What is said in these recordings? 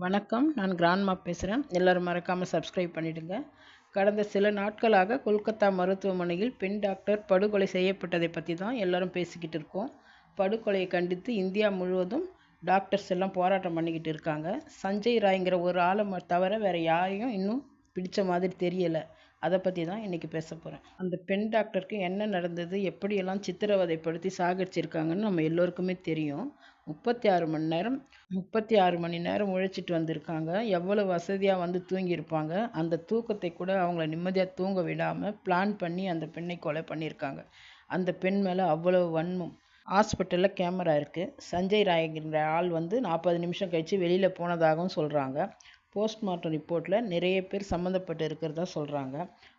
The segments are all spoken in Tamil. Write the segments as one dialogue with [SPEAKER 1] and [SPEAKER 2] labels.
[SPEAKER 1] வணக்கம். நான் கிராண்ட்மா பேசுகிறேன் எல்லோரும் மறக்காமல் சப்ஸ்கிரைப் பண்ணிவிடுங்க கடந்த சில நாட்களாக கொல்கத்தா மருத்துவமனையில் பெண் டாக்டர் படுகொலை செய்யப்பட்டதை பற்றி தான் எல்லோரும் பேசிக்கிட்டு இருக்கோம். படுகொலையை கண்டித்து இந்தியா முழுவதும் டாக்டர்ஸ் எல்லாம் போராட்டம் பண்ணிக்கிட்டு இருக்காங்க. சஞ்சய் ராய்ங்கிற ஒரு ஆளை ம- தவிர வேறு யாரையும் இன்னும் பிடிச்ச மாதிரி தெரியலை. அதை பற்றி தான் இன்றைக்கி பேச போகிறேன் அந்த பெண் டாக்டருக்கு என்ன நடந்தது எப்படியெல்லாம் சித்திரவதைப்படுத்தி சாகடிச்சிருக்காங்கன்னு நம்ம எல்லோருக்குமே தெரியும். முப்பத்தி ஆறு மணி நேரம் முப்பத்தி ஆறு மணி நேரம் உழைச்சிட்டு வந்திருக்காங்க. எவ்வளோ வசதியாக வந்து தூங்கியிருப்பாங்க. அந்த தூக்கத்தை கூட அவங்கள நிம்மதியாக தூங்க விடாமல் பிளான் பண்ணி அந்த பெண்ணை கொலை பண்ணியிருக்காங்க. அந்த பெண் மேலே அவ்வளோ வன்மம். ஹாஸ்பிட்டலில் கேமரா இருக்குது சஞ்சய் ராய்ங்கிற ஆள் வந்து நாற்பது நிமிஷம் கழித்து வெளியில் போனதாகவும் சொல்கிறாங்க போஸ்ட்மார்ட்டம் ரிப்போர்ட்டில் நிறைய பேர் சம்மந்தப்பட்டு இருக்கிறதா சொல்கிறாங்க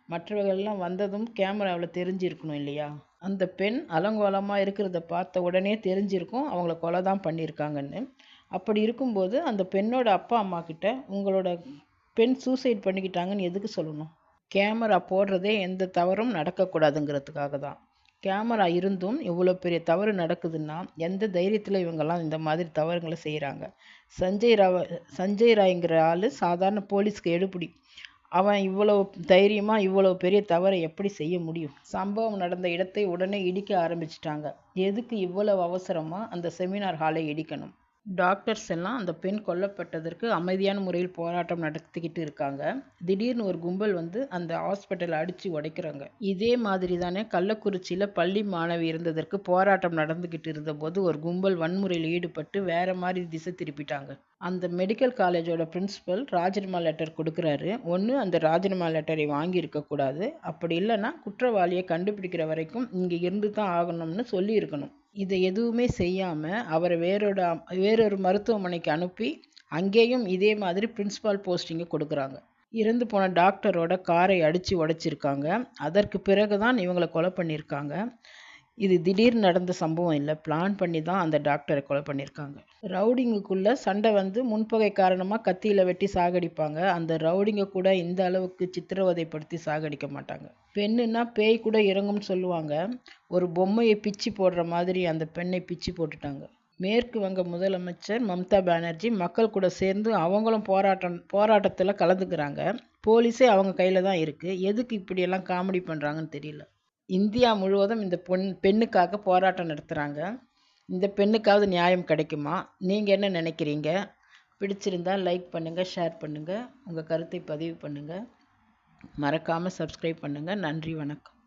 [SPEAKER 1] மற்றவர்கள்லாம் வந்ததும் கேமராவில் தெரிஞ்சிருக்கணும் இல்லையா? அந்த பெண் அலங்கோலமாக இருக்கிறத பார்த்த உடனே தெரிஞ்சிருக்கும் அவங்கள கொலை தான் பண்ணியிருக்காங்கன்னு. அப்படி இருக்கும்போது அந்த பெண்ணோட அப்பா அம்மா கிட்ட உங்களோட பெண் சூசைட் பண்ணிக்கிட்டாங்கன்னு எதுக்கு சொல்லணும்? கேமரா போடுறதே எந்த தவறும் நடக்கக்கூடாதுங்கிறதுக்காக தான். கேமரா இருந்தும் இவ்வளோ பெரிய தவறு நடக்குதுன்னா எந்த தைரியத்தில் இவங்கெல்லாம் இந்த மாதிரி தவறுங்களை செய்கிறாங்க சஞ்சய் ராவ சஞ்சய் ராய்ங்கிற ஆள் சாதாரண போலீஸ்க்கு எடுபிடி. அவன் இவ்வளோ தைரியமாக இவ்வளோ பெரிய தவறை எப்படி செய்ய முடியும்? சம்பவம் நடந்த இடத்தை உடனே இடிக்க ஆரம்பிச்சிட்டாங்க. எதுக்கு இவ்வளவு அவசரமாக அந்த செமினார் ஹாலை இடிக்கணும்? டாக்டர்ஸ் எல்லாம் அந்த பெண் கொல்லப்பட்டதற்கு அமைதியான முறையில் போராட்டம் நடத்திக்கிட்டு இருக்காங்க. திடீர்னு ஒரு கும்பல் வந்து அந்த ஹாஸ்பிட்டலை அடித்து உடைக்கிறாங்க. இதே மாதிரி தானே கள்ளக்குறிச்சியில் பள்ளி மாணவி இருந்ததற்கு போராட்டம் நடந்துக்கிட்டு இருந்தபோது ஒரு கும்பல் வன்முறையில் ஈடுபட்டு வேற மாதிரி திசை திருப்பிட்டாங்க. அந்த மெடிக்கல் காலேஜோட பிரின்சிபல் ராஜினாமா லெட்டர் கொடுக்குறாரு. ஒன்று அந்த ராஜினாமா லெட்டரை வாங்கி இருக்கக்கூடாது அப்படி இல்லைன்னா குற்றவாளியை கண்டுபிடிக்கிற வரைக்கும் இங்கே இருந்து தான் ஆகணும்னு சொல்லியிருக்கணும் இதை எதுவுமே செய்யாமல் அவரை வேறோட வேறொரு மருத்துவமனைக்கு அனுப்பி அங்கேயும் இதே மாதிரி பிரின்சிபால் போஸ்டிங்கை கொடுக்குறாங்க. இறந்து போன டாக்டரோட காரை அடித்து உடைச்சிருக்காங்க. அதற்கு பிறகு தான் இவங்களை கொலை பண்ணியிருக்காங்க. இது திடீர்னு நடந்த சம்பவம் இல்லை. பிளான் பண்ணி தான் அந்த டாக்டரை கொலை பண்ணியிருக்காங்க ரவுடிங்குக்குள்ள சண்டை வந்து முன்பகை காரணமாக கத்தியில் வெட்டி சாகடிப்பாங்க. அந்த ரவுடிங்க கூட இந்த அளவுக்கு சித்திரவதைப்படுத்தி சாகடிக்க மாட்டாங்க. பெண்ணுன்னா பேய் கூட இறங்கும்னு சொல்லுவாங்க. ஒரு பொம்மையை பிச்சு போடுற மாதிரி அந்த பெண்ணை பிச்சு போட்டுட்டாங்க. மேற்கு வங்க முதலமைச்சர் மம்தா பானர்ஜி மக்கள் கூட சேர்ந்து அவங்களும் போராட்டம் போராட்டத்தில் கலந்துக்கிறாங்க. போலீஸே அவங்க கையில் தான் இருக்குது எதுக்கு இப்படியெல்லாம் காமெடி பண்ணுறாங்கன்னு தெரியல. இந்தியா முழுவதும் இந்த பொண் பெண்ணுக்காக போராட்டம் நடத்துகிறாங்க இந்த பெண்ணுக்காவது நியாயம் கிடைக்குமா? நீங்கள் என்ன நினைக்கிறீங்க? பிடிச்சிருந்தா லைக் பண்ணுங்கள் ஷேர் பண்ணுங்கள் உங்கள் கருத்தை பதிவு பண்ணுங்கள் மறக்காமல் சப்ஸ்கிரைப் பண்ணுங்கள் நன்றி வணக்கம்.